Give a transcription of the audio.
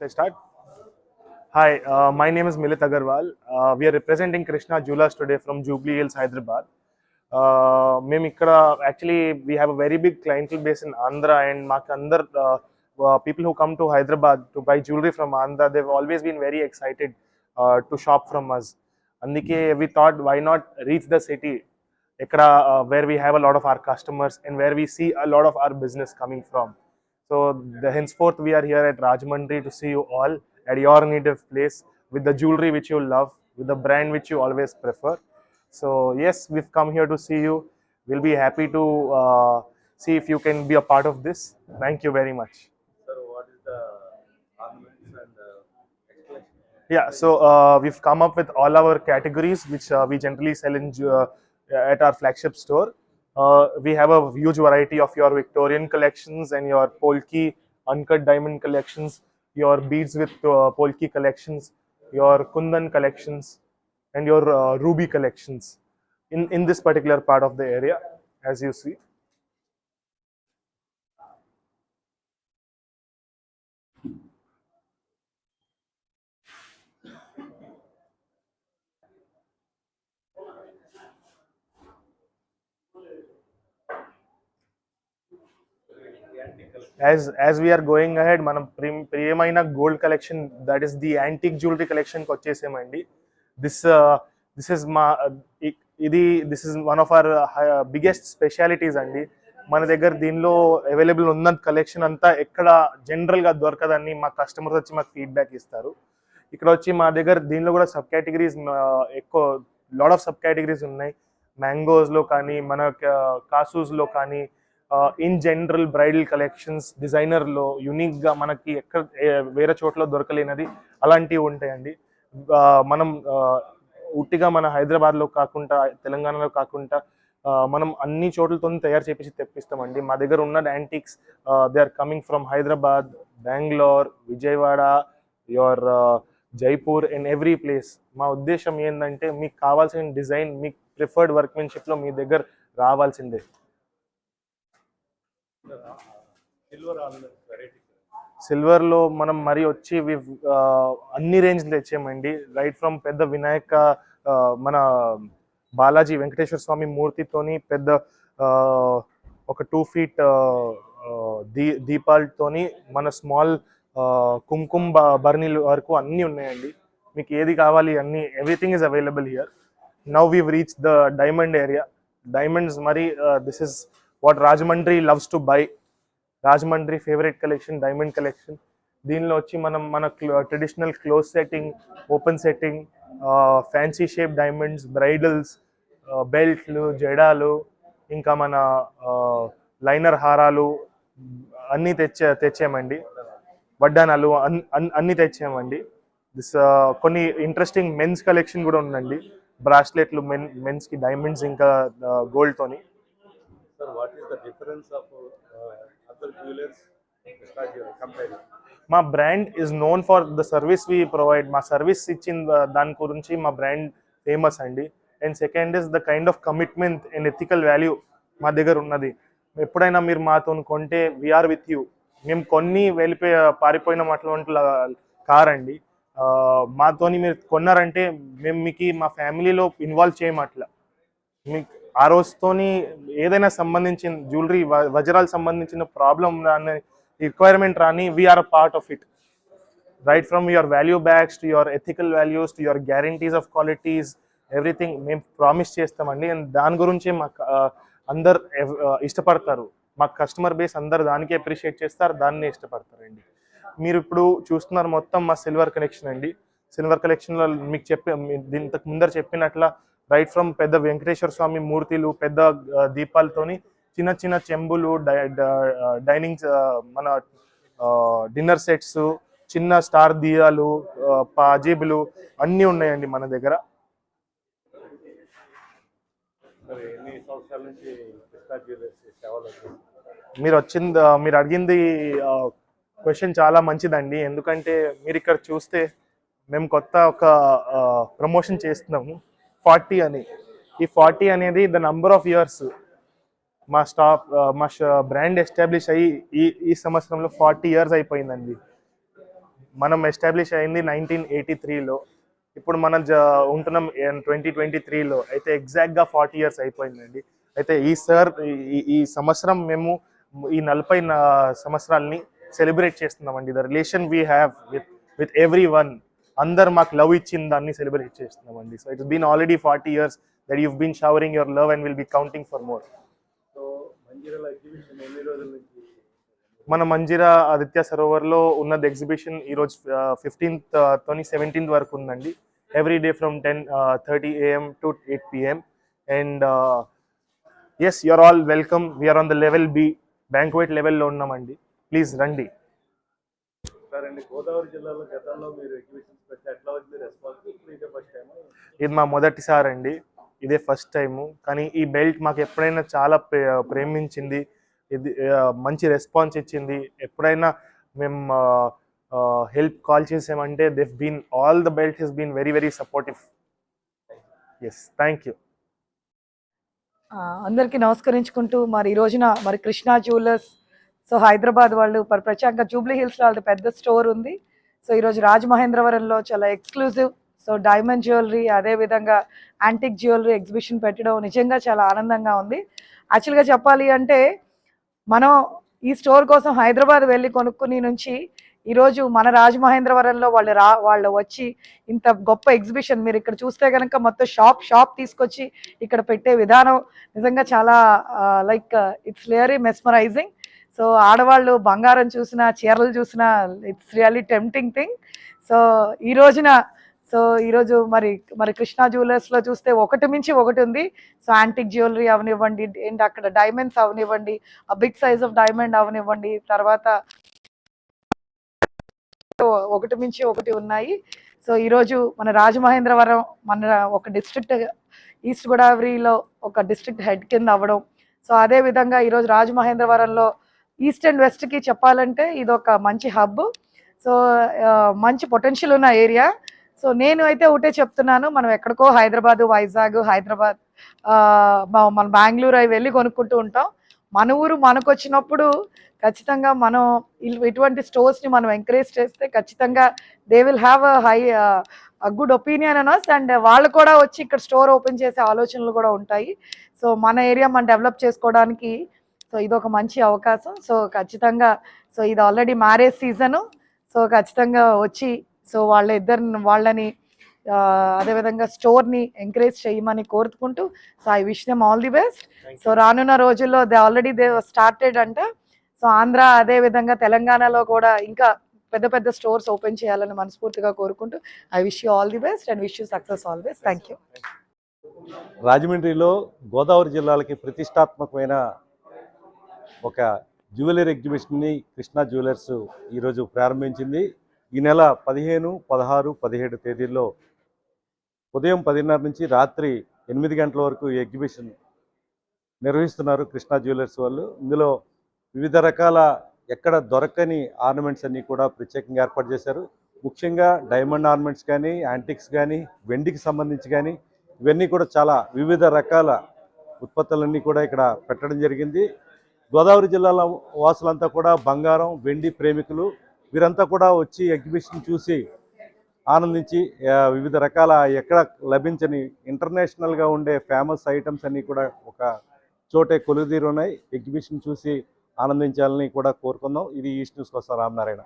Should I start? Hi, uh, my name is Milit Agarwal. Uh, we are representing Krishna Jewelers today from Jubilee Hills, Hyderabad. Uh, మేము ఇక్కడ actually we have a very big clientele base in Andhra and మాకు అందరు people who come to Hyderabad to buy jewellery from Andhra they've always been very excited to shop from us అందుకే we thought why not reach the city ఇక్కడ where we have a lot of our customers and where we see a lot of our business coming from So the henceforth we are here at Rajmandri to see you all at your native place with the jewelry which you love, with the brand which you always prefer. So yes, we've come here to see you. We'll be happy to uh, see if you can be a part of this. Thank you very much. Sir, what is the ornaments and uh. Yeah, so uh, we've come up with all our categories which uh, we generally sell in uh, at our flagship store. Uh, we have a huge variety of your Victorian collections and your Polki uncut diamond collections, your beads with uh, Polki collections, your Kundan collections, and your uh, ruby collections in, in this particular part of the area, as you see. As as we are going మనం ప్రిమ్ ప్రియమైన gold collection that is the antique jewellery కలెక్షన్కి వచ్చేసేమండి. This this is మా ఇది this is one of our biggest specialities అండి. మన దగ్గర దీనిలో అవైలబుల్ ఉన్న కలెక్షన్ అంతా ఎక్కడ జనరల్గా దొరకదని మా కస్టమర్స్ వచ్చి మాకు ఫీడ్బ్యాక్ ఇస్తారు. ఇక్కడ వచ్చి మా దగ్గర దీనిలో కూడా సబ్ కేటగిరీస్ ఎక్కువ లాడ్ ఆఫ్ సబ్ కేటగిరీస్ ఉన్నాయి మ్యాంగోస్లో కానీ మన uh, కాసూస్లో కానీ ఇన్ జనరల్ బ్రైడల్ కలెక్షన్స్ డిజైనర్లో యూనిక్గా మనకి ఎక్కడ వేరే చోట్ల దొరకలేనది అలాంటివి ఉంటాయండి. మనం ఉట్టిగా మన హైదరాబాద్లో కాకుండా తెలంగాణలో కాకుండా మనం అన్ని చోట్లతో తయారు చేపించి తెప్పిస్తామండి. మా దగ్గర ఉన్న antiques they are coming from Hyderabad Bangalore Vijayawada your Jaipur and every place మా ఉద్దేశం ఏంటంటే మీకు కావాల్సిన డిజైన్ మీకు ప్రిఫర్డ్ వర్క్మెన్షిప్లో మీ దగ్గర రావాల్సిందే. సిల్వర్లో మనం మరి వచ్చి వి- అన్ని రేంజ్ తెచ్చామండి రైట్ ఫ్రమ్ పెద్ద వినాయక మన బాలాజీ వెంకటేశ్వర స్వామి మూర్తితోని పెద్ద ఒక టూ ఫీట్ దీ దీపాలతోని మన స్మాల్ కుంకుమ బర్నీలు వరకు అన్నీ ఉన్నాయండి. మీకు ఏది కావాలి అన్ని everything is available here now we reach the diamond area diamonds మరి this is what Rajahmundry loves to buy Rajahmundry favourite collection diamond collection. దీనిలో వచ్చి మనం మన traditional close setting open setting fancy shape diamonds bridals బెల్ట్లు జడాలు ఇంకా మన liner హారాలు అన్నీ తెచ్చా తెచ్చామండి. వడ్డానాలు అన్ అన్- అన్నీ తెచ్చామండి. దిస్ కొన్ని ఇంట్రెస్టింగ్ మెన్స్ కలెక్షన్ కూడా ఉందండి. బ్రాస్లెట్లు మెన్ మెన్స్కి డైమండ్స్ ఇంకా గోల్డ్తోని. మా brand is known for the service we provide మా సర్వీస్ ఇచ్చిన దాని గురించి మా బ్రాండ్ ఫేమస్ అండి. And second is the kind of commitment and ethical value మా దగ్గర ఉన్నది. ఎప్పుడైనా మీరు మాతో కొంటే వీఆర్ విత్ యూ మేము కొన్ని వెళ్ళిపోయి పారిపోయిన అటువంటి కార్ అండి. మాతోని మీరు కొన్నారంటే మేము మీకు మా ఫ్యామిలీలో ఇన్వాల్వ్ చేయమట్లా. మీకు ఆ రోజుతోని ఏదైనా సంబంధించిన జ్యువెలరీ వజ్రాలు సంబంధించిన ప్రాబ్లం రాని రిక్వైర్మెంట్ రాని we are a part of it right from your value bags to your ethical values to your guarantees of qualities everything మేము ప్రామిస్ చేస్తామండి. అండ్ దాని గురించి మాకు అందరు ఇష్టపడతారు. మా కస్టమర్ బేస్ అందరు దానికి అప్రిషియేట్ చేస్తారు దాన్నే ఇష్టపడతారండి. మీరు ఇప్పుడు చూస్తున్నారు మొత్తం మా సిల్వర్ కలెక్షన్ అండి. సిల్వర్ కలెక్షన్లో మీకు చెప్పి మీ- ఇంతకు ముందర చెప్పినట్ల రైట్ ఫ్రమ్ పెద్ద వెంకటేశ్వర స్వామి మూర్తిలు పెద్ద దీపాలతోని చిన్న చిన్న చెంబులు డైనింగ్ మన డిన్నర్ సెట్స్ చిన్న స్టార్ దియాలు పాజేబులు అన్నీ ఉన్నాయండి మన దగ్గర? మీరు వచ్చింది మీరు అడిగింది క్వశ్చన్ చాలా మంచిదండి. ఎందుకంటే మీరు ఇక్కడ చూస్తే మేము కొత్త ఒక ప్రమోషన్ చేస్తున్నాము. ఫార్టీ అని. ఈ ఫార్టీ అనేది ద నంబర్ ఆఫ్ ఇయర్స్ మా స్టాప్ మా బ్రాండ్ ఎస్టాబ్లిష్ అయ్యి ఈ ఈ సంవత్సరంలో ఫార్టీ ఇయర్స్ అయిపోయిందండి. మనం ఎస్టాబ్లిష్ అయింది నైన్టీన్ ఎయిటీ త్రీలో. ఇప్పుడు మనం జ ఉంటున్నాం ట్వంటీ ట్వంటీ త్రీలో. అయితే ఎగ్జాక్ట్గా ఫార్టీ ఇయర్స్ అయిపోయిందండి. అయితే ఈ సార్ ఈ- ఈ సంవత్సరం మేము ఈ నలభై సంవత్సరాలని సెలబ్రేట్ చేస్తున్నామండి. The relation we have with with everyone. అందరు మాకు లవ్ ఇచ్చిన దాన్ని సెలబ్రేట్ చేస్తున్నామండి. So it's been already forty years that will be counting for more. So మంజీరాల exhibition ఎన్ని రోజుల నుంచి? మన మంజిరా ఆదిత్య సరోవర్లో ఉన్నది ఎగ్జిబిషన్ ఈరోజు ఫిఫ్టీన్త్ తోని సెవెంటీన్త్ వరకు ఉందండి. Every day from ten thirty AM to eight PM and yes you are all welcome we are on the level B banquet లెవెల్లో ఉన్నామండి. ప్లీజ్ రండి. సార్ గోదావరి జిల్లాలో గతంలో మీరు ఎగ్జిబిషన్స్ ఎట్లా వచ్చింది రెస్పాన్స్? ఇదే ఫస్ట్ టైం ఇది మా మొదటిసారి అండి. ఇదే ఫస్ట్ టైము కానీ ఈ బెల్ట్ మాకు ఎప్పుడైనా చాలా ప్రే- ప్రేమించింది. ఇది మంచి రెస్పాన్స్ ఇచ్చింది. ఎప్పుడైనా మేము హెల్ప్ కాల్ చేసామంటే they've been all the belt has been very very supportive yes thank you అందరికీ నమస్కరించుకుంటూ మరి ఈ రోజున మరి కృష్ణా జ్యువెలర్స్ సో హైదరాబాద్ వాళ్ళు ప్రత్యేకంగా జూబ్లీ హిల్స్ వాళ్ళది పెద్ద స్టోర్ ఉంది. సో ఈరోజు రాజమహేంద్రవరంలో చాలా ఎక్స్క్లూజివ్. సో డైమండ్ జ్యువెలరీ అదేవిధంగా యాంటిక్ జ్యువెలరీ ఎగ్జిబిషన్ పెట్టడం నిజంగా చాలా ఆనందంగా ఉంది. యాక్చువల్గా చెప్పాలి అంటే మనం ఈ స్టోర్ కోసం హైదరాబాద్ వెళ్ళి కొనుక్కుని నుంచి ఈరోజు మన రాజమహేంద్రవరంలో వాళ్ళు రా వాళ్ళు వచ్చి ఇంత గొప్ప ఎగ్జిబిషన్ మీరు ఇక్కడ చూస్తే కనుక మొత్తం షాప్ షాప్ తీసుకొచ్చి ఇక్కడ పెట్టే విధానం నిజంగా చాలా like it's really mesmerising. So ఆడవాళ్ళు బంగారం చూసినా చీరలు చూసినా it's really tempting thing so ఈ రోజున సో ఈరోజు మరి మరి కృష్ణా జ్యువెలర్స్లో చూస్తే ఒకటి మించి ఒకటి ఉంది. సో యాంటిక్ జ్యువెలరీ అవనివ్వండి ఏంటి అక్కడ డైమండ్స్ అవనివ్వండి ఆ బిగ్ సైజ్ ఆఫ్ డైమండ్ అవనివ్వండి తర్వాత ఒకటి మించి ఒకటి ఉన్నాయి. సో ఈరోజు మన రాజమహేంద్రవరం మన ఒక డిస్ట్రిక్ట్ ఈస్ట్ గోదావరిలో ఒక డిస్ట్రిక్ట్ హెడ్ కింద అవ్వడం. సో అదే విధంగా ఈరోజు రాజమహేంద్రవరంలో ఈస్ట్ అండ్ వెస్ట్కి చెప్పాలంటే ఇది ఒక మంచి హబ్. సో మంచి పొటెన్షియల్ ఉన్న ఏరియా. సో నేను అయితే ఒకటే చెప్తున్నాను మనం ఎక్కడికో హైదరాబాద్ వైజాగ్ హైదరాబాద్ మన బెంగళూరు అవి వెళ్ళి కొనుక్కుంటూ ఉంటాం. మన ఊరు మనకు వచ్చినప్పుడు ఖచ్చితంగా మనం ఇటువంటి స్టోర్స్ని మనం ఎంకరేజ్ చేస్తే ఖచ్చితంగా they will have a high good opinion on and వాళ్ళు కూడా వచ్చి ఇక్కడ స్టోర్ ఓపెన్ చేసే ఆలోచనలు కూడా ఉంటాయి. సో మన ఏరియా మనం డెవలప్ చేసుకోవడానికి సో ఇది ఒక మంచి అవకాశం. సో ఖచ్చితంగా సో ఇది ఆల్రెడీ మ్యారేజ్ సీజను సో ఖచ్చితంగా వచ్చి సో వాళ్ళ ఇద్దరిని వాళ్ళని అదేవిధంగా స్టోర్ని ఎంకరేజ్ చేయమని కోరుకుంటూ so I wish them all the best so రానున్న రోజుల్లో దే ఆల్రెడీ దే స్టార్టెడ్ అంట. సో ఆంధ్ర అదే విధంగా తెలంగాణలో కూడా ఇంకా పెద్ద పెద్ద స్టోర్స్ ఓపెన్ చేయాలని మనస్ఫూర్తిగా కోరుకుంటూ I wish you all the best and wish you success always thank you రాజమండ్రిలో గోదావరి జిల్లాలకి ప్రతిష్టాత్మకమైన ఒక జ్యువెలరీ ఎగ్జిబిషన్ని కృష్ణా జ్యువెలర్స్ ఈరోజు ప్రారంభించింది. ఈ నెల పదిహేను పదహారు పదిహేడు తేదీల్లో ఉదయం పదిన్నర నుంచి రాత్రి ఎనిమిది గంటల వరకు ఈ ఎగ్జిబిషన్ నిర్వహిస్తున్నారు కృష్ణా జ్యువెలర్స్ వాళ్ళు. ఇందులో వివిధ రకాల ఎక్కడ దొరకని ఆర్నమెంట్స్ అన్నీ కూడా ప్రత్యేకంగా ఏర్పాటు చేశారు. ముఖ్యంగా డైమండ్ ఆర్నమెంట్స్ కానీ యాంటిక్స్ కానీ వెండికి సంబంధించి కానీ ఇవన్నీ కూడా చాలా వివిధ రకాల ఉత్పత్తులన్నీ కూడా ఇక్కడ పెట్టడం జరిగింది. గోదావరి జిల్లాల వాసులంతా కూడా బంగారం వెండి ప్రేమికులు వీరంతా కూడా వచ్చి ఎగ్జిబిషన్ చూసి ఆనందించి వివిధ రకాల ఎక్కడ లభించని ఇంటర్నేషనల్గా ఉండే ఫేమస్ ఐటమ్స్ అన్నీ కూడా ఒక చోటే కొలుదీరు ఉన్నాయి ఎగ్జిబిషన్ చూసి ఆనందించాలని కూడా కోరుకుందాం. ఇది ఈస్ట్ న్యూస్ కోసం రామనారాయణ.